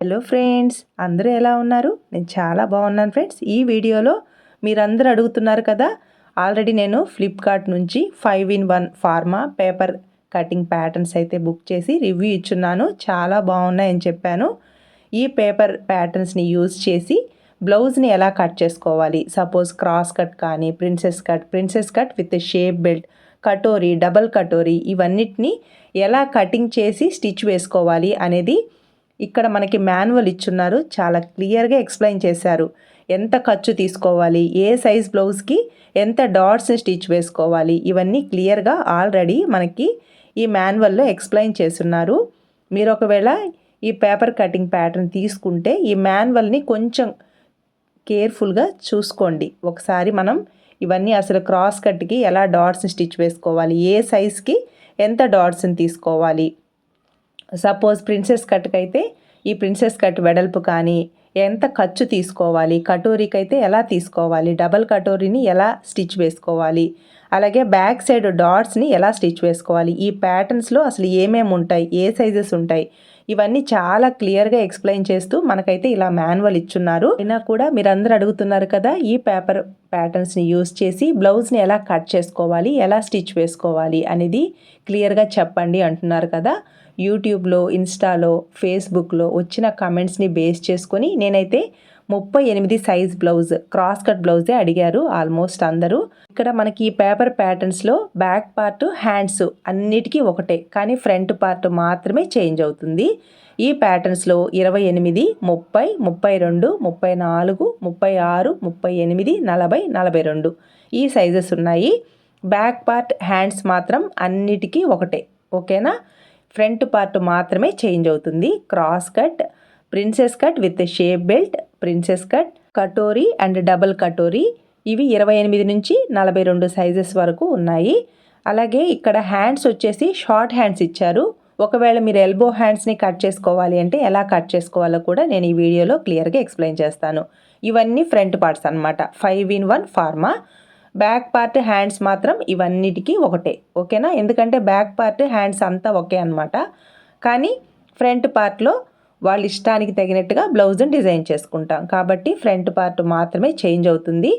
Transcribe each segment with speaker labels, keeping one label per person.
Speaker 1: Hello friends అందరూ ఎలా ఉన్నారు? నేను చాలా బాగున్నాను ఫ్రెండ్స్ ఈ వీడియోలో మీరందరూ అడుగుతున్నారు కదా ఆల్రెడీ నేను ఫ్లిప్కార్ట్ నుంచి five in one pharma paper cutting patterns అయితే బుక్ చేసి రివ్యూ ఇచ్చున్నాను. చాలా బాగున్నాయని చెప్పాను. ఈ పేపర్ ప్యాటర్న్స్ని యూజ్ చేసి బ్లౌజ్ని ఎలా కట్ చేసుకోవాలి? సపోజ్ క్రాస్ కట్ కానీ princess cut princess cut with shape belt katori double katori ఇవన్నిటిని ఎలా కటింగ్ చేసి స్టిచ్ వేసుకోవాలి అనేది ఇక్కడ మనకి మాన్యువల్ ఇచ్చున్నారు. చాలా క్లియర్గా ఎక్స్ప్లెయిన్ చేశారు. ఎంత ఖర్చు తీసుకోవాలి? ఏ సైజ్ బ్లౌజ్కి ఎంత డాట్స్ని స్టిచ్ వేసుకోవాలి? ఇవన్నీ క్లియర్గా ఆల్రెడీ మనకి ఈ మాన్యువల్లో ఎక్స్ప్లెయిన్ చేస్తున్నారు. మీరు ఒకవేళ ఈ పేపర్ కటింగ్ ప్యాటర్న్ తీసుకుంటే ఈ మాన్యువల్ని కొంచెం కేర్ఫుల్గా చూసుకోండి. ఒకసారి మనం ఇవన్నీ అసలు క్రాస్ కట్కి ఎలా డాట్స్ని స్టిచ్ వేసుకోవాలి? ఏ సైజ్కి ఎంత డాట్స్ని తీసుకోవాలి? సపోజ్ ప్రిన్సెస్ కట్కి అయితే ఈ ప్రిన్సెస్ కట్ వెడల్పు కానీ ఎంత ఖర్చు తీసుకోవాలి కటోరీకి అయితే ఎలా తీసుకోవాలి డబల్ కటోరీని ఎలా స్టిచ్ వేసుకోవాలి అలాగే బ్యాక్ సైడ్ డాట్స్ని ఎలా స్టిచ్ వేసుకోవాలి ఈ ప్యాటర్న్స్లో అసలు ఏమేమి ఉంటాయి ఏ సైజెస్ ఉంటాయి ఇవన్నీ చాలా క్లియర్గా ఎక్స్ప్లెయిన్ చేస్తూ మనకైతే ఇలా మాన్యువల్ ఇచ్చున్నారు. అయినా కూడా మీరందరూ అడుగుతున్నారు కదా ఈ పేపర్ ప్యాటర్న్స్ని యూస్ చేసి బ్లౌజ్ని ఎలా కట్ చేసుకోవాలి ఎలా స్టిచ్ వేసుకోవాలి అనేది క్లియర్గా చెప్పండి అంటున్నారు కదా. యూట్యూబ్లో ఇన్స్టాలో ఫేస్బుక్లో వచ్చిన కమెంట్స్ని బేస్ చేసుకొని నేనైతే ముప్పై ఎనిమిది సైజ్ బ్లౌజ్ క్రాస్ కట్ బ్లౌజే అడిగారు ఆల్మోస్ట్ అందరూ. ఇక్కడ మనకి ఈ పేపర్ ప్యాటర్న్స్లో బ్యాక్ పార్ట్ హ్యాండ్స్ అన్నిటికీ ఒకటే కానీ ఫ్రంట్ పార్ట్ మాత్రమే చేంజ్ అవుతుంది. ఈ ప్యాటర్న్స్లో ఇరవై ఎనిమిది ముప్పై ముప్పై రెండు ముప్పై నాలుగు ముప్పై ఆరు ముప్పై ఎనిమిది నలభై నలభై రెండు. ఈ సైజెస్ ఉన్నాయి. బ్యాక్ పార్ట్ హ్యాండ్స్ మాత్రం అన్నిటికీ ఒకటే. ఓకేనా? ఫ్రంట్ పార్ట్ మాత్రమే చేంజ్ అవుతుంది. Cross cut princess cut with shape belt princess cut katori and double katori. ఇవి ఇరవై ఎనిమిది నుంచి నలభై రెండు సైజెస్ వరకు ఉన్నాయి. అలాగే ఇక్కడ హ్యాండ్స్ వచ్చేసి షార్ట్ హ్యాండ్స్ ఇచ్చారు. ఒకవేళ మీరు ఎల్బో హ్యాండ్స్ని కట్ చేసుకోవాలి అంటే ఎలా కట్ చేసుకోవాలో కూడా నేను ఈ వీడియోలో క్లియర్గా ఎక్స్ప్లెయిన్ చేస్తాను. ఇవన్నీ ఫ్రంట్ పార్ట్స్ అనమాట five in one pharma back part hands మాత్రం ఇవన్నిటికీ ఒకటే. ఓకేనా? ఎందుకంటే బ్యాక్ పార్ట్ హ్యాండ్స్ అంతా ఒకే అనమాట కానీ ఫ్రంట్ పార్ట్లో వాళ్ళ ఇష్టానికి తగినట్టుగా బ్లౌజ్ని డిజైన్ చేసుకుంటాం. కాబట్టి ఫ్రంట్ పార్ట్ మాత్రమే చేంజ్ అవుతుంది.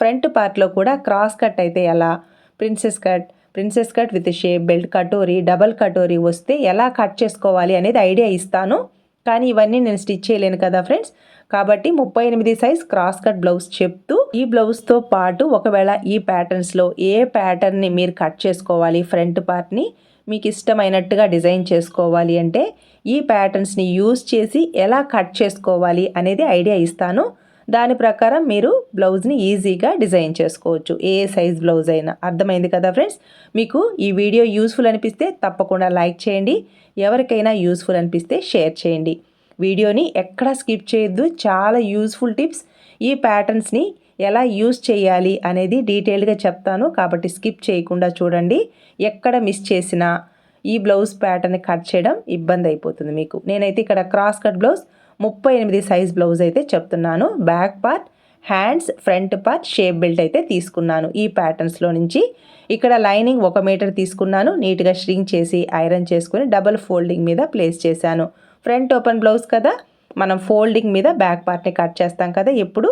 Speaker 1: ఫ్రంట్ పార్ట్లో కూడా క్రాస్ కట్ అయితే ఎలా? Princess cut princess cut with shape belt katori double katori వస్తే ఎలా కట్ చేసుకోవాలి అనేది ఐడియా ఇస్తాను. కానీ ఇవన్నీ నేను స్టిచ్ చేయలేను కదా ఫ్రెండ్స్. కాబట్టి ముప్పై ఎనిమిది సైజ్ క్రాస్ కట్ బ్లౌజ్ చెప్తూ ఈ బ్లౌజ్తో పాటు ఒకవేళ ఈ ప్యాటర్న్స్లో ఏ ప్యాటర్న్ని మీరు కట్ చేసుకోవాలి ఫ్రంట్ పార్ట్ని మీకు ఇష్టమైనట్టుగా డిజైన్ చేసుకోవాలి అంటే ఈ ప్యాటర్న్స్ని యూస్ చేసి ఎలా కట్ చేసుకోవాలి అనేది ఐడియా ఇస్తాను. దాని ప్రకారం మీరు బ్లౌజ్ని ఈజీగా డిజైన్ చేసుకోవచ్చు. ఏ సైజ్ బ్లౌజ్ అయినా. అర్థమైంది కదా ఫ్రెండ్స్? మీకు ఈ వీడియో యూస్ఫుల్ అనిపిస్తే తప్పకుండా లైక్ చేయండి. ఎవరికైనా యూస్ఫుల్ అనిపిస్తే షేర్ చేయండి. వీడియోని ఎక్కడ స్కిప్ చేయొద్దు. చాలా యూస్ఫుల్ టిప్స్. ఈ ప్యాటర్న్స్ని ఎలా యూస్ చేయాలి అనేది డీటెయిల్గా చెప్తాను. కాబట్టి స్కిప్ చేయకుండా చూడండి. ఎక్కడ మిస్ చేసినా ఈ బ్లౌజ్ ప్యాటర్న్ కట్ చేయడం ఇబ్బంది అయిపోతుంది మీకు. నేనైతే ఇక్కడ క్రాస్ కట్ బ్లౌజ్ ముప్పై ఎనిమిది సైజ్ బ్లౌజ్ అయితే చెప్తున్నాను. Back part hands front part shape belt అయితే తీసుకున్నాను ఈ ప్యాటర్న్స్లో నుంచి. ఇక్కడ లైనింగ్ ఒక మీటర్ తీసుకున్నాను. నీట్గా స్ట్రింగ్ చేసి ఐరన్ చేసుకుని డబల్ ఫోల్డింగ్ మీద ప్లేస్ చేశాను. ఫ్రంట్ ఓపెన్ బ్లౌజ్ కదా మనం ఫోల్డింగ్ మీద బ్యాక్ పార్ట్ని కట్ చేస్తాం కదా ఎప్పుడు?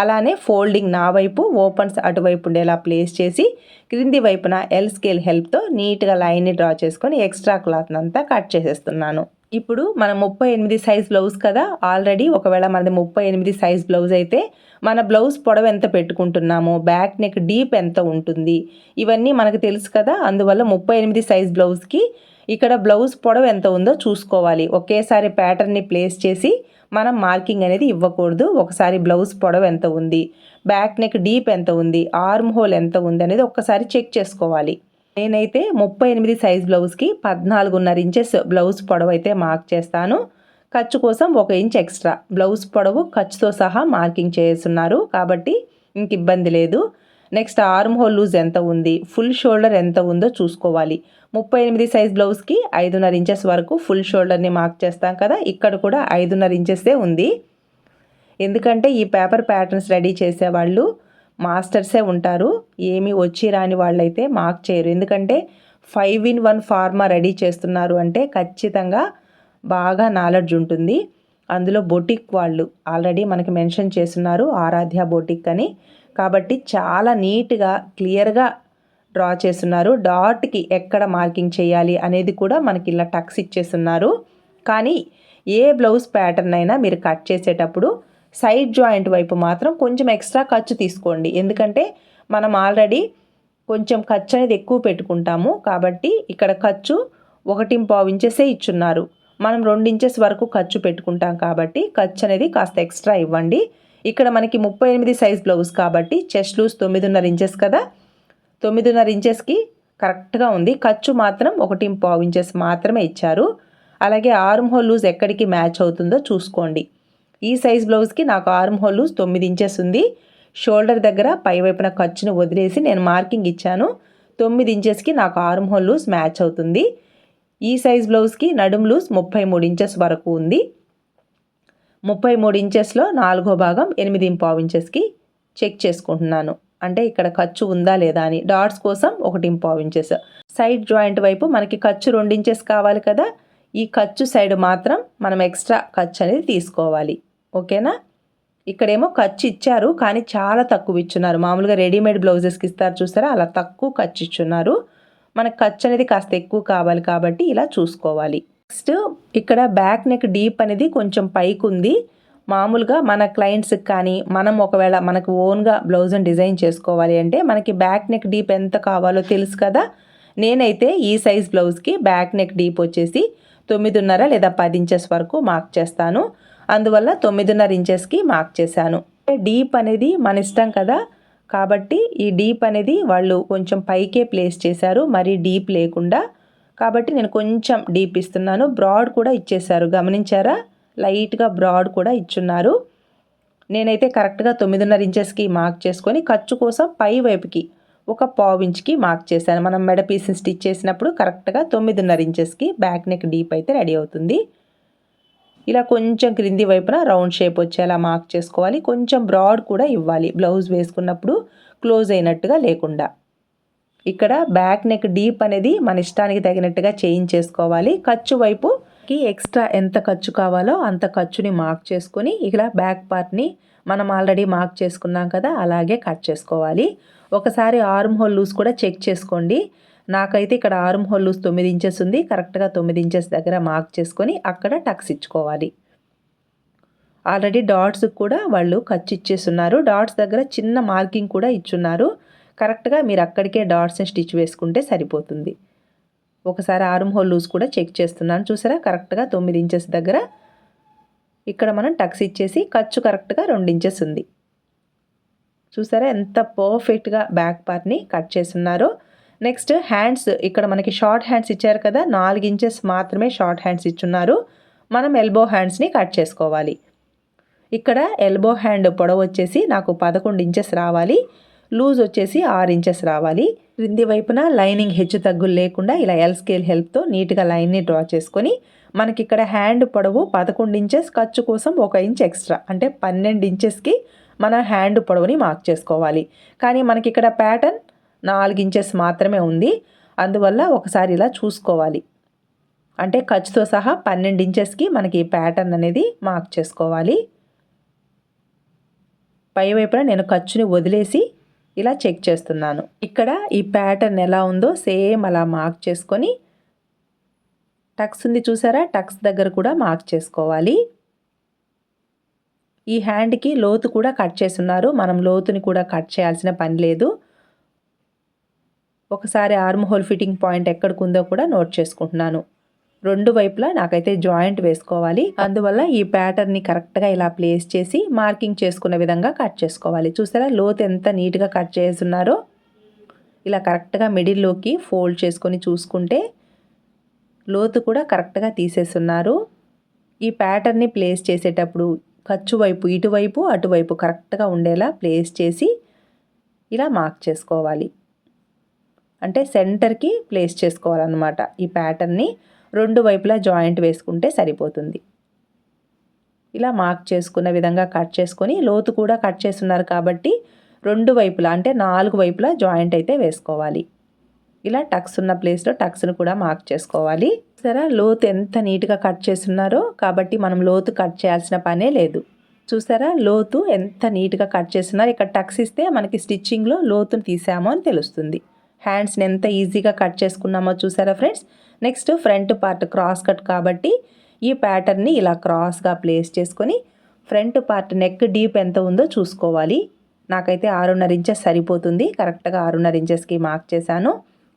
Speaker 1: అలానే ఫోల్డింగ్ నా వైపు ఓపెన్స్ అటువైపు ఉండేలా ప్లేస్ చేసి క్రింది వైపున ఎల్ స్కేల్ హెల్ప్తో నీట్గా లైన్ని డ్రా చేసుకొని ఎక్స్ట్రా క్లాత్ని అంతా కట్ చేసేస్తున్నాను. ఇప్పుడు మనం ముప్పై ఎనిమిది సైజ్ బ్లౌజ్ కదా ఆల్రెడీ ఒకవేళ మనది ముప్పై ఎనిమిది సైజ్ బ్లౌజ్ అయితే మన బ్లౌజ్ పొడవు ఎంత పెట్టుకుంటున్నాము బ్యాక్ నెక్ డీప్ ఎంత ఉంటుంది ఇవన్నీ మనకు తెలుసు కదా అందువల్ల ముప్పై ఎనిమిది సైజ్ బ్లౌజ్కి ఇక్కడ బ్లౌజ్ పొడవు ఎంత ఉందో చూసుకోవాలి. ఒకేసారి ప్యాటర్న్ని ప్లేస్ చేసి మనం మార్కింగ్ అనేది ఇవ్వకూడదు ఒకసారి బ్లౌజ్ పొడవు ఎంత ఉంది బ్యాక్ నెక్ డీప్ ఎంత ఉంది ఆర్మ్ హోల్ ఎంత ఉంది అనేది ఒక్కసారి చెక్ చేసుకోవాలి. నేనైతే ముప్పై ఎనిమిది సైజ్ బ్లౌజ్కి పద్నాలుగున్నర ఇంచెస్ బ్లౌజ్ పొడవు అయితే మార్క్ చేస్తాను. ఖర్చు కోసం ఒక ఇంచ్ ఎక్స్ట్రా బ్లౌజ్ పొడవు ఖర్చుతో సహా మార్కింగ్ చేస్తున్నారు. కాబట్టి ఇంక ఇబ్బంది లేదు. నెక్స్ట్ ఆర్మ్ హోల్ లూజ్ ఎంత ఉంది? ఫుల్ షోల్డర్ ఎంత ఉందో చూసుకోవాలి. ముప్పై ఎనిమిది సైజ్ బ్లౌజ్కి ఐదున్నర ఇంచెస్ వరకు ఫుల్ షోల్డర్ని మార్క్ చేస్తాం కదా ఇక్కడ కూడా ఐదున్నర ఇంచెస్దే ఉంది. ఎందుకంటే ఈ పేపర్ ప్యాటర్న్స్ రెడీ చేసేవాళ్ళు మాస్టర్సే ఉంటారు. ఏమి వచ్చి రాని వాళ్ళైతే మార్క్ చేయరు. ఎందుకంటే five in one pharma ready చేస్తున్నారు అంటే ఖచ్చితంగా బాగా నాలెడ్జ్ ఉంటుంది. అందులో బొటిక్ వాళ్ళు ఆల్రెడీ మనకి మెన్షన్ చేస్తున్నారు ఆరాధ్య బొటిక్ అని. కాబట్టి చాలా నీట్గా క్లియర్గా డ్రా చేస్తున్నారు. డాట్కి ఎక్కడ మార్కింగ్ చేయాలి అనేది కూడా మనకి ఇలా టక్స్ ఇచ్చేస్తున్నారు. కానీ ఏ బ్లౌజ్ ప్యాటర్న్ అయినా మీరు కట్ చేసేటప్పుడు సైడ్ జాయింట్ వైపు మాత్రం కొంచెం ఎక్స్ట్రా ఖర్చు తీసుకోండి. ఎందుకంటే మనం ఆల్రెడీ కొంచెం ఖర్చు అనేది ఎక్కువ పెట్టుకుంటాము. కాబట్టి ఇక్కడ ఖర్చు ఒకటి పావు ఇంచెసే ఇచ్చున్నారు. మనం రెండు ఇంచెస్ వరకు ఖర్చు పెట్టుకుంటాం కాబట్టి ఖర్చు అనేది కాస్త ఎక్స్ట్రా ఇవ్వండి. ఇక్కడ మనకి ముప్పై ఎనిమిది సైజ్ బ్లౌజ్ కాబట్టి చెస్ట్ లూజ్ తొమ్మిదిన్నర ఇంచెస్ కదా. తొమ్మిదిన్నర ఇంచెస్కి కరెక్ట్గా ఉంది. ఖర్చు మాత్రం ఒకటి పావు ఇంచెస్ మాత్రమే ఇచ్చారు. అలాగే ఆర్మ్ హోల్ లూజ్ ఎక్కడికి మ్యాచ్ అవుతుందో చూసుకోండి. ఈ సైజ్ బ్లౌజ్కి నాకు ఆర్మ్ హోల్ తొమ్మిది ఇంచెస్ ఉంది. షోల్డర్ దగ్గర పై వైపున ఖర్చును వదిలేసి నేను మార్కింగ్ ఇచ్చాను. తొమ్మిది ఇంచెస్కి నాకు ఆర్మ్ హోల్ మ్యాచ్ అవుతుంది. ఈ సైజ్ బ్లౌజ్కి నడుం లూజ్ ముప్పై మూడు ఇంచెస్ వరకు ఉంది. ముప్పై మూడు ఇంచెస్లో నాలుగో భాగం ఎనిమిది ఇంపావు ఇంచెస్కి చెక్ చేసుకుంటున్నాను. అంటే ఇక్కడ ఖర్చు ఉందా లేదా అని. డాట్స్ కోసం ఒకటి ఇంపావు ఇంచెస్. సైడ్ జాయింట్ వైపు మనకి ఖర్చు రెండు ఇంచెస్ కావాలి కదా. ఈ ఖర్చు సైడ్ మాత్రం మనం ఎక్స్ట్రా ఖర్చు అనేది తీసుకోవాలి. ఓకేనా? ఇక్కడేమో ఖర్చు ఇచ్చారు కానీ చాలా తక్కువ ఇచ్చున్నారు. మామూలుగా రెడీమేడ్ బ్లౌజెస్కి ఇస్తారు చూస్తారా? అలా తక్కువ ఖర్చు ఇచ్చున్నారు. మనకు ఖర్చు అనేది కాస్త ఎక్కువ కావాలి కాబట్టి ఇలా చూసుకోవాలి. నెక్స్ట్ ఇక్కడ బ్యాక్ నెక్ డీప్ అనేది కొంచెం పైకి ఉంది. మామూలుగా మన క్లయింట్స్కి కానీ మనం ఒకవేళ మనకు ఓన్గా బ్లౌజ్ని డిజైన్ చేసుకోవాలి అంటే మనకి బ్యాక్ నెక్ డీప్ ఎంత కావాలో తెలుసు కదా? నేనైతే ఈ సైజ్ బ్లౌజ్కి బ్యాక్ నెక్ డీప్ వచ్చేసి తొమ్మిదిన్నర లేదా పది ఇంచెస్ వరకు మార్క్ చేస్తాను. అందువల్ల తొమ్మిదిన్నర ఇంచెస్కి మార్క్ చేశాను. డీప్ అనేది మన ఇష్టం కదా. కాబట్టి ఈ డీప్ అనేది వాళ్ళు కొంచెం పైకే ప్లేస్ చేశారు. మరీ డీప్ లేకుండా. కాబట్టి నేను కొంచెం డీప్ ఇస్తున్నాను. బ్రాడ్ కూడా ఇచ్చేశారు. గమనించారా? లైట్గా బ్రాడ్ కూడా ఇచ్చున్నారు. నేనైతే కరెక్ట్గా తొమ్మిదిన్నర ఇంచెస్కి మార్క్ చేసుకొని ఖర్చు కోసం పై వైపుకి ఒక పావు ఇంచ్కి మార్క్ చేశాను. మనం మెడ పీస్ని స్టిచ్ చేసినప్పుడు కరెక్ట్గా తొమ్మిదిన్నర ఇంచెస్కి బ్యాక్ నెక్ డీప్ అయితే రెడీ అవుతుంది. ఇలా కొంచెం క్రింది వైపున రౌండ్ షేప్ వచ్చేలా మార్క్ చేసుకోవాలి. కొంచెం బ్రాడ్ కూడా ఇవ్వాలి. బ్లౌజ్ వేసుకున్నప్పుడు క్లోజ్ అయినట్టుగా లేకుండా. ఇక్కడ బ్యాక్ నెక్ డీప్ అనేది మన ఇష్టానికి తగినట్టుగా చేంజ్ చేసుకోవాలి. ఖర్చు వైపుకి ఎక్స్ట్రా ఎంత ఖర్చు కావాలో అంత ఖర్చుని మార్క్ చేసుకొని ఇక్కడ బ్యాక్ పార్ట్ని మనం ఆల్రెడీ మార్క్ చేసుకున్నాం కదా అలాగే కట్ చేసుకోవాలి. ఒకసారి ఆర్మ్ హోల్ లూస్ కూడా చెక్ చేసుకోండి. నాకైతే ఇక్కడ ఆర్మ్ హోల్ లూస్ తొమ్మిది ఇంచెస్ ఉంది. కరెక్ట్గా తొమ్మిది ఇంచెస్ దగ్గర మార్క్ చేసుకొని అక్కడ టక్స్ ఇచ్చుకోవాలి. ఆల్రెడీ డాట్స్ కూడా వాళ్ళు ఖర్చు ఇచ్చేస్తున్నారు. డాట్స్ దగ్గర చిన్న మార్కింగ్ కూడా ఇచ్చున్నారు. కరెక్ట్గా మీరు అక్కడికే డాట్స్ని స్టిచ్ వేసుకుంటే సరిపోతుంది. ఒకసారి ఆర్మ్ హోల్ లూజ్ కూడా చెక్ చేస్తున్నాను. చూసారా? కరెక్ట్గా తొమ్మిది ఇంచెస్ దగ్గర ఇక్కడ మనం టక్స్ ఇచ్చేసి ఖర్చు కరెక్ట్గా రెండు ఇంచెస్ ఉంది. చూసారా? ఎంత పర్ఫెక్ట్గా బ్యాక్ పార్ట్ని కట్ చేస్తున్నారో. నెక్స్ట్ హ్యాండ్స్ ఇక్కడ మనకి షార్ట్ హ్యాండ్స్ ఇచ్చారు కదా నాలుగు ఇంచెస్ మాత్రమే షార్ట్ హ్యాండ్స్ ఇచ్చున్నారు. మనం ఎల్బో హ్యాండ్స్ని కట్ చేసుకోవాలి. ఇక్కడ ఎల్బో హ్యాండ్ పొడవు వచ్చేసి నాకు పదకొండు ఇంచెస్ రావాలి. లూజ్ వచ్చేసి ఆరు ఇంచెస్ రావాలి. క్రింది వైపున లైనింగ్ హెచ్చు తగ్గులు లేకుండా ఇలా ఎల్ స్కేల్ హెల్ప్తో నీట్గా లైన్ని డ్రా చేసుకొని మనకి ఇక్కడ హ్యాండ్ పొడవు పదకొండు ఇంచెస్ ఖర్చు కోసం ఒక ఇంచ్ ఎక్స్ట్రా అంటే పన్నెండు ఇంచెస్కి మన హ్యాండ్ పొడవుని మార్క్ చేసుకోవాలి. కానీ మనకి ఇక్కడ ప్యాటర్న్ నాలుగు ఇంచెస్ మాత్రమే ఉంది. అందువల్ల ఒకసారి ఇలా చూసుకోవాలి. అంటే ఖర్చుతో సహా పన్నెండు ఇంచెస్కి మనకి ప్యాటర్న్ అనేది మార్క్ చేసుకోవాలి. పై వైపున నేను ఖర్చుని వదిలేసి ఇలా చెక్ చేస్తున్నాను. ఇక్కడ ఈ ప్యాటర్న్ ఎలా ఉందో సేమ్ అలా మార్క్ చేసుకొని టక్స్ ఉంది చూసారా? టక్స్ దగ్గర కూడా మార్క్ చేసుకోవాలి. ఈ హ్యాండ్కి లోతు కూడా కట్ చేస్తున్నారు. మనం లోతుని కూడా కట్ చేయాల్సిన పని లేదు. ఒకసారి ఆర్మ్ హోల్ ఫిట్టింగ్ పాయింట్ ఎక్కడికి ఉందో కూడా నోట్ చేసుకుంటున్నాను. రెండు వైపులా నాకైతే జాయింట్ వేసుకోవాలి. అందువల్ల ఈ ప్యాటర్న్ని కరెక్ట్గా ఇలా ప్లేస్ చేసి మార్కింగ్ చేసుకున్న విధంగా కట్ చేసుకోవాలి. చూసారా? లోత్ ఎంత నీట్గా కట్ చేస్తున్నారో? ఇలా కరెక్ట్గా మిడిల్లోకి ఫోల్డ్ చేసుకొని చూసుకుంటే లోతు కూడా కరెక్ట్గా తీసేస్తున్నారు. ఈ ప్యాటర్న్ని ప్లేస్ చేసేటప్పుడు ఖర్చు వైపు ఇటువైపు అటువైపు కరెక్ట్గా ఉండేలా ప్లేస్ చేసి ఇలా మార్క్ చేసుకోవాలి. అంటే సెంటర్కి ప్లేస్ చేసుకోవాలన్నమాట. ఈ ప్యాటర్న్ని రెండు వైపులా జాయింట్ వేసుకుంటే సరిపోతుంది. ఇలా మార్క్ చేసుకున్న విధంగా కట్ చేసుకొని లోతు కూడా కట్ చేస్తున్నారు కాబట్టి రెండు వైపులా అంటే నాలుగు వైపులా జాయింట్ అయితే వేసుకోవాలి. ఇలా టక్స్ ఉన్న ప్లేస్లో టక్స్ను కూడా మార్క్ చేసుకోవాలి. సరే లోతు ఎంత నీట్గా కట్ చేస్తున్నారో కాబట్టి మనం లోతు కట్ చేయాల్సిన పనే లేదు. చూసారా? లోతు ఎంత నీట్గా కట్ చేస్తున్నారు. ఇక్కడ టక్స్ ఇస్తే మనకి స్టిచ్చింగ్లో లోతును తీసామో అని తెలుస్తుంది. హ్యాండ్స్ని ఎంత ఈజీగా కట్ చేసుకున్నామో చూసారా friends? Next front part cross cut కాబట్టి ఈ ప్యాటర్న్ని ఇలా క్రాస్గా ప్లేస్ చేసుకొని ఫ్రంట్ పార్ట్ నెక్ డీప్ ఎంత ఉందో చూసుకోవాలి. నాకైతే ఆరున్నర ఇంచెస్ సరిపోతుంది. కరెక్ట్గా ఆరున్నర ఇంచెస్కి మార్క్ చేశాను.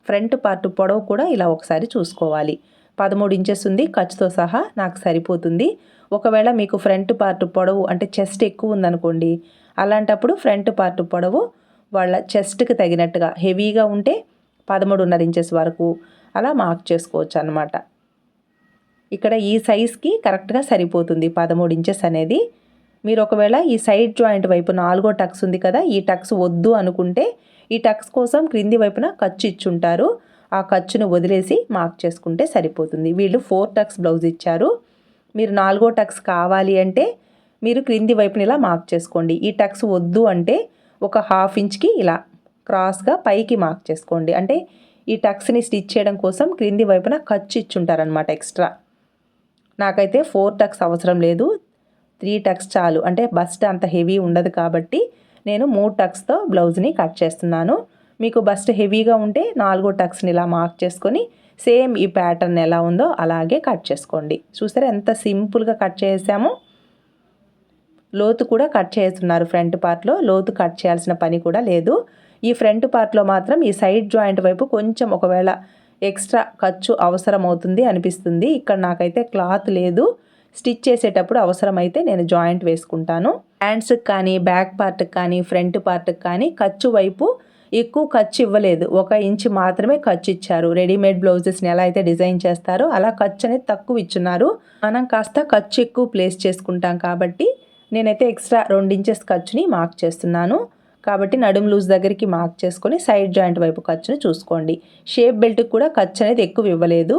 Speaker 1: ఫ్రంట్ పార్ట్ పొడవు కూడా ఇలా ఒకసారి చూసుకోవాలి. పదమూడు ఇంచెస్ ఉంది. ఖర్చుతో సహా నాకు సరిపోతుంది. ఒకవేళ మీకు ఫ్రంట్ పార్ట్ పొడవు అంటే చెస్ట్ ఎక్కువ ఉందనుకోండి అలాంటప్పుడు ఫ్రంట్ పార్ట్ పొడవు వాళ్ళ చెస్ట్కి తగినట్టుగా హెవీగా ఉంటే పదమూడున్నర ఇంచెస్ వరకు అలా మార్క్ చేసుకోవచ్చు అనమాట ఇక్కడ ఈ సైజ్కి కరెక్ట్గా సరిపోతుంది పదమూడు ఇంచెస్ అనేది. మీరు ఒకవేళ ఈ సైడ్ జాయింట్ వైపు నాలుగో టక్స్ ఉంది కదా ఈ టక్స్ వద్దు అనుకుంటే ఈ టక్స్ కోసం క్రింది వైపున ఖర్చు ఇచ్చుంటారు. ఆ ఖర్చును వదిలేసి మార్క్ చేసుకుంటే సరిపోతుంది. వీళ్ళు ఫోర్ టక్స్ బ్లౌజ్ ఇచ్చారు. మీరు నాలుగో టక్స్ కావాలి అంటే మీరు క్రింది వైపున ఇలా మార్క్ చేసుకోండి. ఈ టక్స్ వద్దు అంటే ఒక హాఫ్ ఇంచ్కి ఇలా క్రాస్గా పైకి మార్క్ చేసుకోండి. అంటే ఈ టక్స్ని స్టిచ్ చేయడం కోసం క్రింది వైపున ఖర్చు ఇచ్చుంటారనమాట ఎక్స్ట్రా నాకైతే ఫోర్ టక్స్ అవసరం లేదు. త్రీ టక్స్ చాలు. అంటే బస్ట్ అంత హెవీ ఉండదు కాబట్టి నేను మూడు టక్స్తో బ్లౌజ్ని కట్ చేస్తున్నాను. మీకు బస్ట్ హెవీగా ఉంటే నాలుగో టక్స్ని ఇలా మార్క్ చేసుకొని సేమ్ ఈ ప్యాటర్న్ ఎలా ఉందో అలాగే కట్ చేసుకోండి. చూసారా ఎంత సింపుల్గా కట్ చేసామో? లోతు కూడా కట్ చేస్తున్నారు ఫ్రంట్ పార్ట్లో లోతు కట్ చేయాల్సిన పని కూడా లేదు. ఈ ఫ్రంట్ పార్ట్లో మాత్రం ఈ సైడ్ జాయింట్ వైపు కొంచెం ఒకవేళ ఎక్స్ట్రా ఖర్చు అవసరం అవుతుంది అనిపిస్తుంది. ఇక్కడ నాకైతే క్లాత్ లేదు. స్టిచ్ చేసేటప్పుడు అవసరమైతే నేను జాయింట్ వేసుకుంటాను. హ్యాండ్స్కి కానీ బ్యాక్ పార్ట్కి కానీ ఫ్రంట్ పార్ట్కి కానీ ఖర్చు వైపు ఎక్కువ ఖర్చు ఇవ్వలేదు. ఒక ఇంచ్ మాత్రమే ఖర్చు ఇచ్చారు. రెడీమేడ్ బ్లౌజెస్ని ఎలా అయితే డిజైన్ చేస్తారో అలా ఖర్చు అనేది తక్కువ ఇచ్చున్నారు. మనం కాస్త ఖర్చు ఎక్కువ ప్లేస్ చేసుకుంటాం కాబట్టి నేనైతే ఎక్స్ట్రా రెండు ఇంచెస్ ఖర్చుని మార్క్ చేస్తున్నాను. కాబట్టి నడుం లూజ్ దగ్గరికి మార్క్ చేసుకొని సైడ్ జాయింట్ వైపు ఖర్చుని చూసుకోండి. షేప్ బెల్ట్కి కూడా ఖర్చు అనేది ఎక్కువ ఇవ్వలేదు.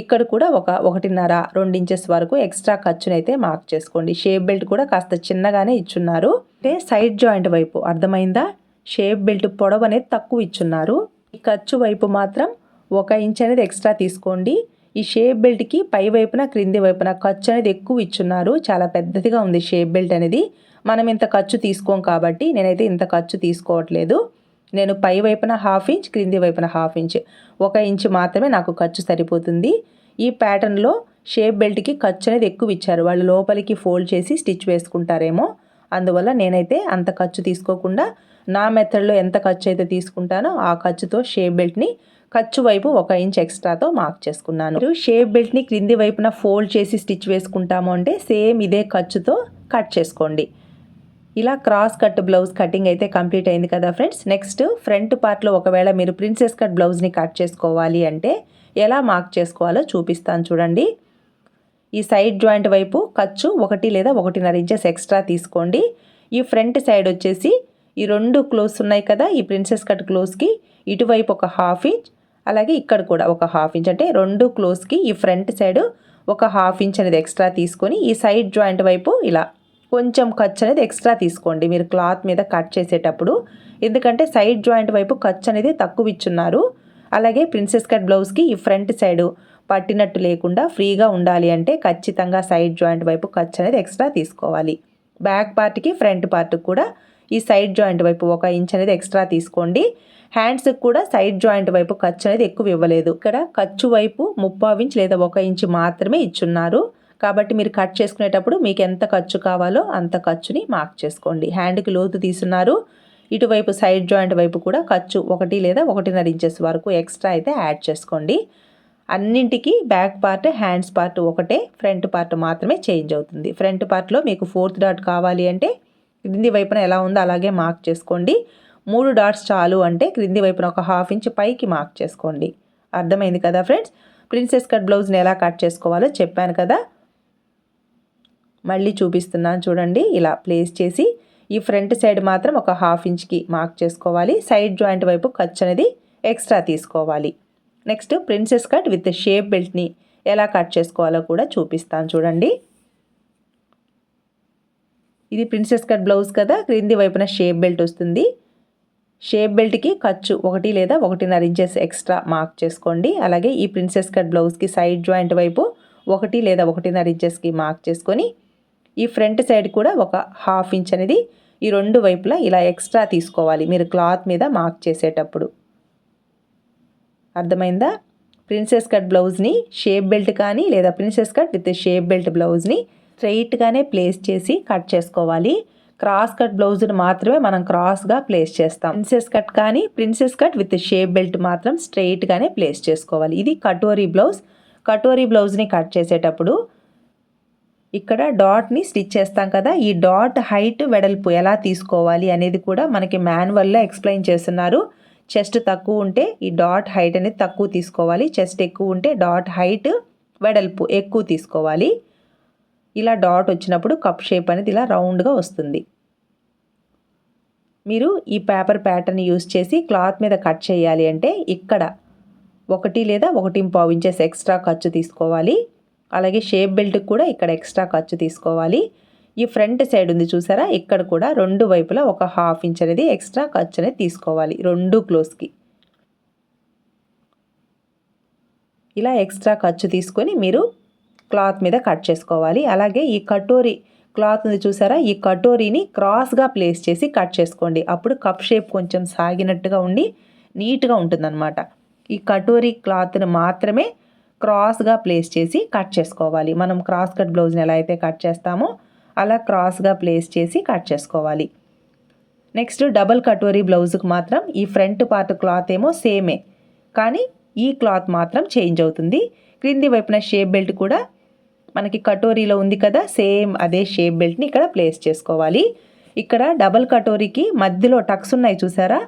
Speaker 1: ఇక్కడ కూడా ఒక ఒకటిన్నర రెండు ఇంచెస్ వరకు ఎక్స్ట్రా ఖర్చునైతే మార్క్ చేసుకోండి. షేప్ బెల్ట్ కూడా కాస్త చిన్నగానే ఇచ్చున్నారు. అంటే సైడ్ జాయింట్ వైపు అర్థమైందా? షేప్ బెల్ట్ పొడవు అనేది తక్కువ ఇచ్చున్నారు. ఈ ఖర్చు వైపు మాత్రం ఒక ఇంచ్ అనేది ఎక్స్ట్రా తీసుకోండి. ఈ షేప్ బెల్ట్కి పై వైపున క్రింది వైపున ఖర్చు అనేది ఎక్కువ ఇచ్చున్నారు. చాలా పెద్దదిగా ఉంది షేప్ బెల్ట్ అనేది. మనం ఇంత ఖర్చు తీసుకోం కాబట్టి నేనైతే ఇంత ఖర్చు తీసుకోవట్లేదు. నేను పై వైపున హాఫ్ ఇంచ్ క్రింది వైపున హాఫ్ ఇంచ్. ఒక ఇంచ్ మాత్రమే నాకు ఖర్చు సరిపోతుంది. ఈ ప్యాటర్న్లో షేప్ బెల్ట్కి ఖర్చు అనేది ఎక్కువ ఇచ్చారు. వాళ్ళు లోపలికి ఫోల్డ్ చేసి స్టిచ్ వేసుకుంటారేమో. అందువల్ల నేనైతే అంత ఖర్చు తీసుకోకుండా నా మెథడ్లో ఎంత ఖర్చు అయితే తీసుకుంటానో ఆ ఖర్చుతో షేప్ బెల్ట్ని ఖర్చు వైపు ఒక ఇంచ్ ఎక్స్ట్రాతో మార్క్ చేసుకున్నాను. మీరు షేప్ బెల్ట్ని క్రింది వైపున ఫోల్డ్ చేసి స్టిచ్ వేసుకుంటాము అంటే సేమ్ ఇదే ఖర్చుతో కట్ చేసుకోండి. ఇలా క్రాస్ కట్ బ్లౌజ్ కటింగ్ అయితే కంప్లీట్ అయింది కదా ఫ్రెండ్స్. నెక్స్ట్ ఫ్రంట్ పార్ట్లో ఒకవేళ మీరు ప్రిన్సెస్ కట్ బ్లౌజ్ని కట్ చేసుకోవాలి అంటే ఎలా మార్క్ చేసుకోవాలో చూపిస్తాను చూడండి. ఈ సైడ్ జాయింట్ వైపు ఖర్చు ఒకటి లేదా ఒకటిన్నర ఇంచెస్ ఎక్స్ట్రా తీసుకోండి. ఈ ఫ్రంట్ సైడ్ వచ్చేసి ఈ రెండు క్లోజ్ ఉన్నాయి కదా ఈ ప్రిన్సెస్ కట్ క్లోజ్కి ఇటువైపు ఒక హాఫ్ ఇంచ్ అలాగే ఇక్కడ కూడా ఒక హాఫ్ ఇంచ్ అంటే రెండు క్లోజ్కి ఈ ఫ్రంట్ సైడ్ ఒక హాఫ్ ఇంచ్ అనేది ఎక్స్ట్రా తీసుకొని ఈ సైడ్ జాయింట్ వైపు ఇలా కొంచెం ఖర్చు అనేది ఎక్స్ట్రా తీసుకోండి. మీరు క్లాత్ మీద కట్ చేసేటప్పుడు ఎందుకంటే సైడ్ జాయింట్ వైపు ఖర్చు అనేది తక్కువ ఇచ్చున్నారు. అలాగే ప్రిన్సెస్ కట్ బ్లౌజ్కి ఈ ఫ్రంట్ సైడ్ పట్టినట్టు లేకుండా ఫ్రీగా ఉండాలి అంటే ఖచ్చితంగా సైడ్ జాయింట్ వైపు ఖర్చు అనేది ఎక్స్ట్రా తీసుకోవాలి. బ్యాక్ పార్ట్కి ఫ్రంట్ పార్ట్కి కూడా ఈ సైడ్ జాయింట్ వైపు ఒక ఇంచ్ అనేది ఎక్స్ట్రా తీసుకోండి. హ్యాండ్స్కి కూడా సైడ్ జాయింట్ వైపు ఖర్చు అనేది ఎక్కువ ఇవ్వలేదు. ఇక్కడ ఖర్చు వైపు ముప్పావు ఇంచ్ లేదా ఒక ఇంచ్ మాత్రమే ఇచ్చున్నారు. కాబట్టి మీరు కట్ చేసుకునేటప్పుడు మీకు ఎంత ఖర్చు కావాలో అంత ఖర్చుని మార్క్ చేసుకోండి. హ్యాండ్కి లోతు తీసున్నారు ఇటువైపు సైడ్ జాయింట్ వైపు కూడా ఖర్చు ఒకటి లేదా ఒకటిన్నర ఇంచెస్ వరకు ఎక్స్ట్రా అయితే యాడ్ చేసుకోండి. అన్నింటికి బ్యాక్ పార్ట్ హ్యాండ్స్ పార్ట్ ఒకటే ఫ్రంట్ పార్ట్ మాత్రమే చేంజ్ అవుతుంది. ఫ్రంట్ పార్ట్లో మీకు ఫోర్త్ డాట్ కావాలి అంటే క్రింది వైపున ఎలా ఉందో అలాగే మార్క్ చేసుకోండి. మూడు డాట్స్ చాలు అంటే క్రింది వైపున ఒక హాఫ్ ఇంచ్ పైకి మార్క్ చేసుకోండి. అర్థమైంది కదా ఫ్రెండ్స్? ప్రిన్సెస్ కట్ బ్లౌజ్ని ఎలా కట్ చేసుకోవాలో చెప్పాను కదా? మళ్ళీ చూపిస్తున్నాను చూడండి. ఇలా ప్లేస్ చేసి ఈ ఫ్రంట్ సైడ్ మాత్రం ఒక హాఫ్ ఇంచ్కి మార్క్ చేసుకోవాలి. సైడ్ జాయింట్ వైపు ఖర్చు అనేది ఎక్స్ట్రా తీసుకోవాలి. Next princess cut with shape బెల్ట్ని ఎలా కట్ చేసుకోవాలో కూడా చూపిస్తాను చూడండి. ఇది ప్రిన్సెస్ కట్ బ్లౌజ్ కదా? క్రింది వైపున షేప్ బెల్ట్ వస్తుంది. షేప్ బెల్ట్కి ఖర్చు ఒకటి లేదా ఒకటిన్నర ఇంచెస్ ఎక్స్ట్రా మార్క్ చేసుకోండి. అలాగే ఈ ప్రిన్సెస్ కట్ బ్లౌజ్కి సైడ్ జాయింట్ వైపు ఒకటి లేదా ఒకటిన్నర ఇంచెస్కి మార్క్ చేసుకొని ఈ ఫ్రంట్ సైడ్ కూడా ఒక హాఫ్ ఇంచ్ అనేది ఈ రెండు వైపులా ఇలా ఎక్స్ట్రా తీసుకోవాలి మీరు క్లాత్ మీద మార్క్ చేసేటప్పుడు. అర్థమైందా? ప్రిన్సెస్ కట్ బ్లౌజ్ని షేప్ బెల్ట్ కానీ లేదా princess cut with shape belt బ్లౌజ్ని స్ట్రైట్గానే ప్లేస్ చేసి కట్ చేసుకోవాలి. క్రాస్ కట్ బ్లౌజ్ని మాత్రమే మనం క్రాస్గా ప్లేస్ చేస్తాం. ప్రిన్సెస్ కట్ కానీ princess cut with shape belt మాత్రం స్ట్రెయిట్గానే ప్లేస్ చేసుకోవాలి. ఇది కటోరీ బ్లౌజ్. కటోరీ బ్లౌజ్ని కట్ చేసేటప్పుడు ఇక్కడ డాట్ని స్టిచ్ చేస్తాం కదా ఈ డాట్ హైట్ వెడల్పు ఎలా తీసుకోవాలి అనేది కూడా మనకి మాన్యువల్లో ఎక్స్ప్లెయిన్ చేస్తున్నారు. చెస్ట్ తక్కువ ఉంటే ఈ డాట్ హైట్ అనేది తక్కువ తీసుకోవాలి. చెస్ట్ ఎక్కువ ఉంటే డాట్ హైట్ వెడల్పు ఎక్కువ తీసుకోవాలి. ఇలా డాట్ వచ్చినప్పుడు కప్ షేప్ అనేది ఇలా రౌండ్గా వస్తుంది. మీరు ఈ పేపర్ ప్యాటర్న్ యూస్ చేసి క్లాత్ మీద కట్ చేయాలి అంటే ఇక్కడ ఒకటి లేదా ఒకటి పావు ఇంచెస్ ఎక్స్ట్రా ఖర్చు తీసుకోవాలి. అలాగే షేప్ బెల్ట్కి కూడా ఇక్కడ ఎక్స్ట్రా ఖర్చు తీసుకోవాలి. ఈ ఫ్రంట్ సైడ్ ఉంది చూసారా? ఇక్కడ కూడా రెండు వైపులా ఒక హాఫ్ ఇంచ్ అనేది ఎక్స్ట్రా ఖర్చు అనేది తీసుకోవాలి రెండు క్లోజ్కి ఇలా ఎక్స్ట్రా ఖర్చు తీసుకొని మీరు క్లాత్ మీద కట్ చేసుకోవాలి. అలాగే ఈ కటోరీ క్లాత్ ఉంది చూసారా? ఈ కటోరీని క్రాస్గా ప్లేస్ చేసి కట్ చేసుకోండి. అప్పుడు కప్ షేప్ కొంచెం సాగినట్టుగా ఉండి నీట్గా ఉంటుందన్నమాట. ఈ కటోరీ క్లాత్ని మాత్రమే క్రాస్గా ప్లేస్ చేసి కట్ చేసుకోవాలి. మనం క్రాస్ కట్ బ్లౌజ్ని ఎలా అయితే కట్ చేస్తామో అలా క్రాస్గా ప్లేస్ చేసి కట్ చేసుకోవాలి. నెక్స్ట్ డబల్ కటోరీ బ్లౌజ్కి మాత్రం ఈ ఫ్రంట్ పార్ట్ క్లాత్ ఏమో సేమే. కానీ ఈ క్లాత్ మాత్రం చేంజ్ అవుతుంది. క్రింది వైపున షేప్ బెల్ట్ కూడా మనకి కటోరీలో ఉంది కదా సేమ్ అదే షేప్ బెల్ట్ని ఇక్కడ ప్లేస్ చేసుకోవాలి. ఇక్కడ డబల్ కటోరీకి మధ్యలో టక్స్ ఉన్నాయి చూసారా?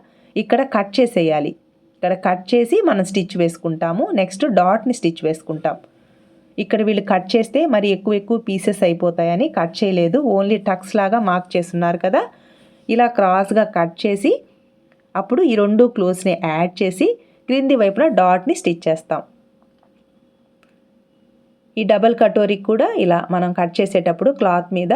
Speaker 1: ఇక్కడ కట్ చేసేయాలి. ఇక్కడ కట్ చేసి మనం స్టిచ్ వేసుకుంటాము. నెక్స్ట్ డాట్ని స్టిచ్ వేసుకుంటాం. ఇక్కడ వీళ్ళు కట్ చేస్తే మరి ఎక్కువ ఎక్కువ పీసెస్ అయిపోతాయని కట్ చేయలేదు. ఓన్లీ టక్స్ లాగా మార్క్ చేస్తున్నారు కదా. ఇలా క్రాస్గా కట్ చేసి అప్పుడు ఈ రెండు క్లోత్స్ని యాడ్ చేసి క్రింది వైపున డాట్ని స్టిచ్ చేస్తాం. ఈ డబల్ కటోరీ కూడా ఇలా మనం కట్ చేసేటప్పుడు క్లాత్ మీద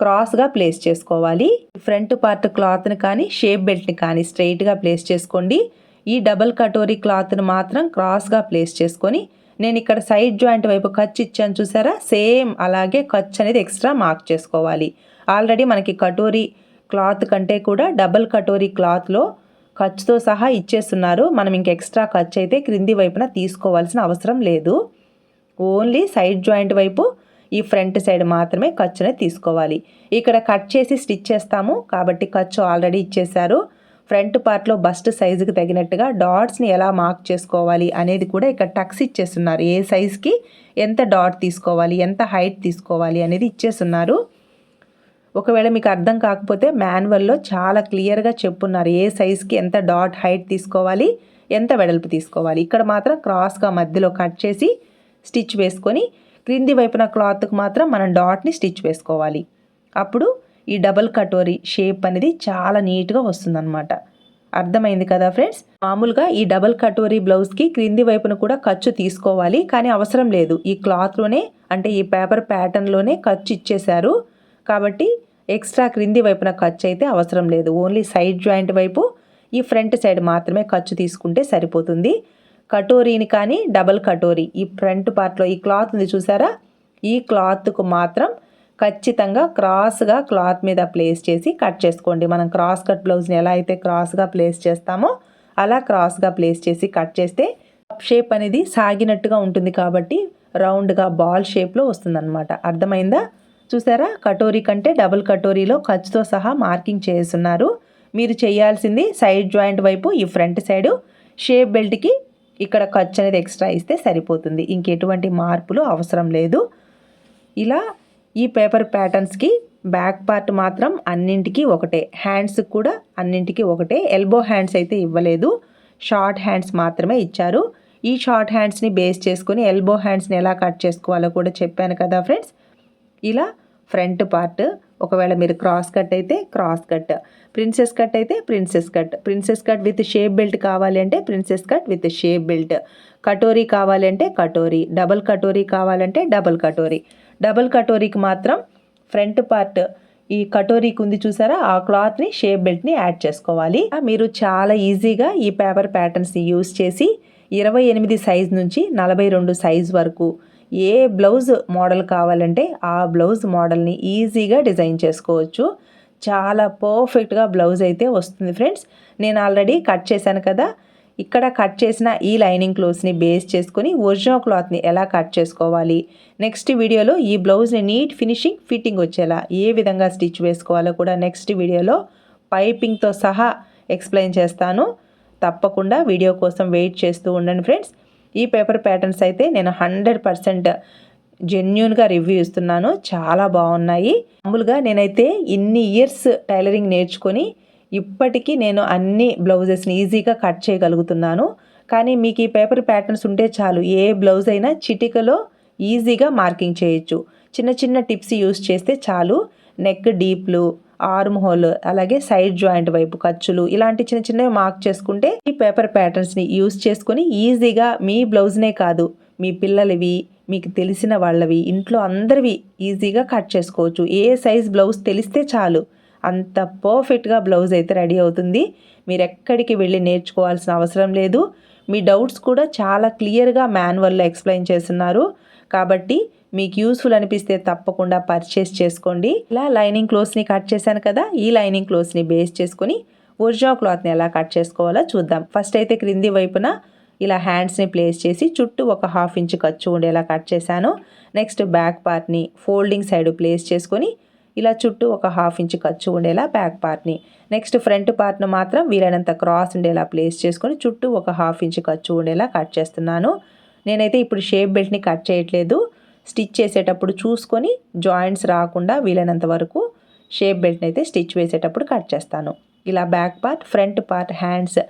Speaker 1: క్రాస్గా ప్లేస్ చేసుకోవాలి. ఫ్రంట్ పార్ట్ క్లాత్ని కానీ షేప్ బెల్ట్ని కానీ స్ట్రైట్గా ప్లేస్ చేసుకోండి. ఈ డబల్ కటోరీ క్లాత్ని మాత్రం క్రాస్గా ప్లేస్ చేసుకొని నేను ఇక్కడ సైడ్ జాయింట్ వైపు ఖర్చు ఇచ్చాను చూసారా? సేమ్ అలాగే ఖర్చు అనేది ఎక్స్ట్రా మార్క్ చేసుకోవాలి. ఆల్రెడీ మనకి కటోరీ క్లాత్ కంటే కూడా డబల్ కటోరీ క్లాత్లో ఖర్చుతో సహా ఇచ్చేస్తున్నారు. మనం ఇంక ఎక్స్ట్రా ఖర్చు అయితే క్రింది వైపున తీసుకోవాల్సిన అవసరం లేదు. ఓన్లీ సైడ్ జాయింట్ వైపు ఈ ఫ్రంట్ సైడ్ మాత్రమే ఖర్చునే తీసుకోవాలి. ఇక్కడ కట్ చేసి స్టిచ్ చేస్తాము. కాబట్టి ఖర్చు ఆల్రెడీ ఇచ్చేశారు. ఫ్రంట్ పార్ట్లో బస్ట్ సైజుకి తగినట్టుగా డాట్స్ని ఎలా మార్క్ చేసుకోవాలి అనేది కూడా ఇక్కడ టక్స్ ఇచ్చేస్తున్నారు. ఏ సైజ్కి ఎంత డాట్ తీసుకోవాలి ఎంత హైట్ తీసుకోవాలి అనేది ఇచ్చేస్తున్నారు. ఒకవేళ మీకు అర్థం కాకపోతే మాన్యువల్లో చాలా క్లియర్గా చెప్పున్నారు. ఏ సైజ్కి ఎంత డాట్ హైట్ తీసుకోవాలి ఎంత వెడల్పు తీసుకోవాలి. ఇక్కడ మాత్రం క్రాస్గా మధ్యలో కట్ చేసి స్టిచ్ వేసుకొని క్రింది వైపున క్లాత్కి మాత్రం మనం డాట్ని స్టిచ్ వేసుకోవాలి. అప్పుడు ఈ డబల్ కటోరీ షేప్ అనేది చాలా నీట్గా వస్తుందన్నమాట. అర్థమైంది కదా ఫ్రెండ్స్? మామూలుగా ఈ డబల్ కటోరీ బ్లౌజ్కి క్రింది వైపున కూడా ఖర్చు తీసుకోవాలి కానీ అవసరం లేదు. ఈ క్లాత్లోనే అంటే ఈ పేపర్ ప్యాటర్న్లోనే ఖర్చు ఇచ్చేశారు. కాబట్టి ఎక్స్ట్రా క్రింది వైపున ఖర్చు అయితే అవసరం లేదు. ఓన్లీ సైడ్ జాయింట్ వైపు ఈ ఫ్రంట్ సైడ్ మాత్రమే ఖర్చు తీసుకుంటే సరిపోతుంది. కటోరీని కానీ డబల్ కటోరీ. ఈ ఫ్రంట్ పార్ట్లో ఈ క్లాత్ ఉంది చూసారా? ఈ క్లాత్కు మాత్రం ఖచ్చితంగా క్రాస్గా క్లాత్ మీద ప్లేస్ చేసి కట్ చేసుకోండి. మనం క్రాస్ కట్ బ్లౌజ్ని ఎలా అయితే క్రాస్గా ప్లేస్ చేస్తామో అలా క్రాస్గా ప్లేస్ చేసి కట్ చేస్తే షేప్ అనేది సాగినట్టుగా ఉంటుంది కాబట్టి రౌండ్గా బాల్ షేప్లో వస్తుందన్నమాట. అర్థమైందా? చూసారా? కటోరీ కంటే డబుల్ కటోరీలో ఖర్చుతో సహా మార్కింగ్ చేస్తున్నారు. మీరు చేయాల్సింది సైడ్ జాయింట్ వైపు ఈ ఫ్రంట్ సైడు. షేప్ బెల్ట్కి ఇక్కడ ఖర్చు అనేది ఎక్స్ట్రా ఇస్తే సరిపోతుంది. ఇంకెటువంటి మార్పులు అవసరం లేదు. ఇలా ఈ పేపర్ ప్యాటర్న్స్కి బ్యాక్ పార్ట్ మాత్రం అన్నింటికి ఒకటే. హ్యాండ్స్ కూడా అన్నింటికి ఒకటే. ఎల్బో హ్యాండ్స్ అయితే ఇవ్వలేదు. షార్ట్ హ్యాండ్స్ మాత్రమే ఇచ్చారు. ఈ షార్ట్ హ్యాండ్స్ని బేస్ చేసుకొని ఎల్బో హ్యాండ్స్ని ఎలా కట్ చేసుకోవాలో కూడా చెప్పాను కదా ఫ్రెండ్స్. ఇలా ఫ్రంట్ పార్ట్ ఒకవేళ మీరు క్రాస్ కట్ అయితే క్రాస్ కట్. ప్రిన్సెస్ కట్ అయితే princess cut. Princess cut with shape belt కావాలి అంటే princess cut with shape belt. Katori కావాలంటే కటోరీ. డబల్ కటోరీ కావాలంటే డబల్ కటోరీ. డబల్ కటోరీకి మాత్రం ఫ్రంట్ పార్ట్ ఈ కటోరీకి ఉంది చూసారా? ఆ క్లాత్ని షేప్ బెల్ట్ని యాడ్ చేసుకోవాలి. మీరు చాలా ఈజీగా ఈ పేపర్ ప్యాటర్న్స్ని యూస్ చేసి ఇరవై ఎనిమిది సైజ్ నుంచి నలభై రెండు సైజ్ వరకు ఏ బ్లౌజ్ మోడల్ కావాలంటే ఆ బ్లౌజ్ మోడల్ని ఈజీగా డిజైన్ చేసుకోవచ్చు. చాలా పర్ఫెక్ట్గా బ్లౌజ్ అయితే వస్తుంది ఫ్రెండ్స్ నేను ఆల్రెడీ కట్ చేశాను కదా. ఇక్కడ కట్ చేసిన ఈ లైనింగ్ క్లోత్స్ని బేస్ చేసుకొని ఒరిజినల్ క్లాత్ని ఎలా కట్ చేసుకోవాలి? నెక్స్ట్ వీడియోలో ఈ బ్లౌజ్ని నీట్ ఫినిషింగ్ ఫిట్టింగ్ వచ్చేలా ఏ విధంగా స్టిచ్ వేసుకోవాలో కూడా నెక్స్ట్ వీడియోలో పైపింగ్తో సహా ఎక్స్ప్లెయిన్ చేస్తాను. తప్పకుండా వీడియో కోసం వెయిట్ చేస్తూ ఉండండి ఫ్రెండ్స్ ఈ పేపర్ ప్యాటర్న్స్ అయితే నేను హండ్రెడ్ పర్సెంట్ జెన్యున్గా రివ్యూ ఇస్తున్నాను. చాలా బాగున్నాయి. మామూలుగా నేనైతే ఇన్ని ఇయర్స్ టైలరింగ్ నేర్చుకొని ఇప్పటికీ నేను అన్ని బ్లౌజెస్ని ఈజీగా కట్ చేయగలుగుతున్నాను. కానీ మీకు ఈ పేపర్ ప్యాటర్న్స్ ఉంటే చాలు. ఏ బ్లౌజ్ అయినా చిటికలో ఈజీగా మార్కింగ్ చేయొచ్చు. చిన్న చిన్న టిప్స్ యూస్ చేస్తే చాలు. నెక్ డీప్లు ఆర్మ్ హోల్ అలాగే సైడ్ జాయింట్ వైపు ఖర్చులు ఇలాంటి చిన్న చిన్నవి మార్క్ చేసుకుంటే ఈ పేపర్ ప్యాటర్న్స్ని యూస్ చేసుకొని ఈజీగా మీ బ్లౌజ్నే కాదు మీ పిల్లలవి మీకు తెలిసిన వాళ్ళవి ఇంట్లో అందరివి ఈజీగా కట్ చేసుకోవచ్చు. ఏ సైజ్ బ్లౌజ్ తెలిస్తే చాలు. అంత పర్ఫెక్ట్గా బ్లౌజ్ అయితే రెడీ అవుతుంది. మీరు ఎక్కడికి వెళ్ళి నేర్చుకోవాల్సిన అవసరం లేదు. మీ డౌట్స్ కూడా చాలా క్లియర్గా మాన్యువల్లో ఎక్స్ప్లెయిన్ చేస్తున్నారు. కాబట్టి మీకు యూస్ఫుల్ అనిపిస్తే తప్పకుండా పర్చేస్ చేసుకోండి. ఇలా లైనింగ్ క్లోత్స్ని కట్ చేశాను కదా ఈ లైనింగ్ క్లోత్స్ని బేస్ చేసుకొని ఒరిజినల్ క్లాత్ని ఎలా కట్ చేసుకోవాలో చూద్దాం. ఫస్ట్ అయితే క్రింది వైపున ఇలా హ్యాండ్స్ని ప్లేస్ చేసి చుట్టూ ఒక హాఫ్ ఇంచ్ ఖర్చు ఉండేలా కట్ చేశాను. నెక్స్ట్ బ్యాక్ పార్ట్ని ఫోల్డింగ్ సైడ్ ప్లేస్ చేసుకొని ఇలా చుట్టూ ఒక హాఫ్ ఇంచ్ ఖర్చు ఉండేలా బ్యాక్ పార్ట్ని. నెక్స్ట్ ఫ్రంట్ పార్ట్ను మాత్రం వీలైనంత క్రాస్ ఉండేలా ప్లేస్ చేసుకొని చుట్టూ ఒక హాఫ్ ఇంచ్ ఖర్చు ఉండేలా కట్ చేస్తున్నాను. నేనైతే ఇప్పుడు షేప్ బెల్ట్ని కట్ చేయట్లేదు. స్టిచ్ చేసేటప్పుడు చూసుకొని జాయింట్స్ రాకుండా వీలైనంత వరకు షేప్ బెల్ట్ని అయితే స్టిచ్ వేసేటప్పుడు కట్ చేస్తాను. ఇలా back part front part hands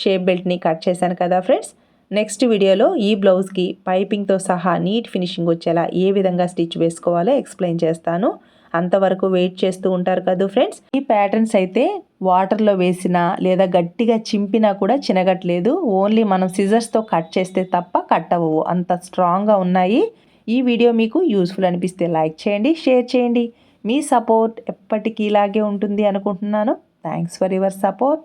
Speaker 1: shape బెల్ట్ని cut చేశాను కదా ఫ్రెండ్స్. నెక్స్ట్ వీడియోలో ఈ బ్లౌజ్కి పైపింగ్తో సహా నీట్ ఫినిషింగ్ వచ్చేలా ఏ విధంగా స్టిచ్ వేసుకోవాలో ఎక్స్ప్లెయిన్ చేస్తాను. అంతవరకు వెయిట్ చేస్తూ ఉంటారు కదా ఫ్రెండ్స్. ఈ ప్యాటర్న్స్ అయితే వాటర్లో వేసినా లేదా గట్టిగా చింపినా కూడా చినగట్లేదు. ఓన్లీ మనం సిజర్స్తో కట్ చేస్తే తప్ప కట్ అవ్వవు. అంత స్ట్రాంగ్గా ఉన్నాయి. ఈ వీడియో మీకు యూస్ఫుల్ అనిపిస్తే లైక్ చేయండి షేర్ చేయండి. మీ సపోర్ట్ ఎప్పటికీ ఇలాగే ఉంటుంది అనుకుంటున్నాను. Thanks for your support.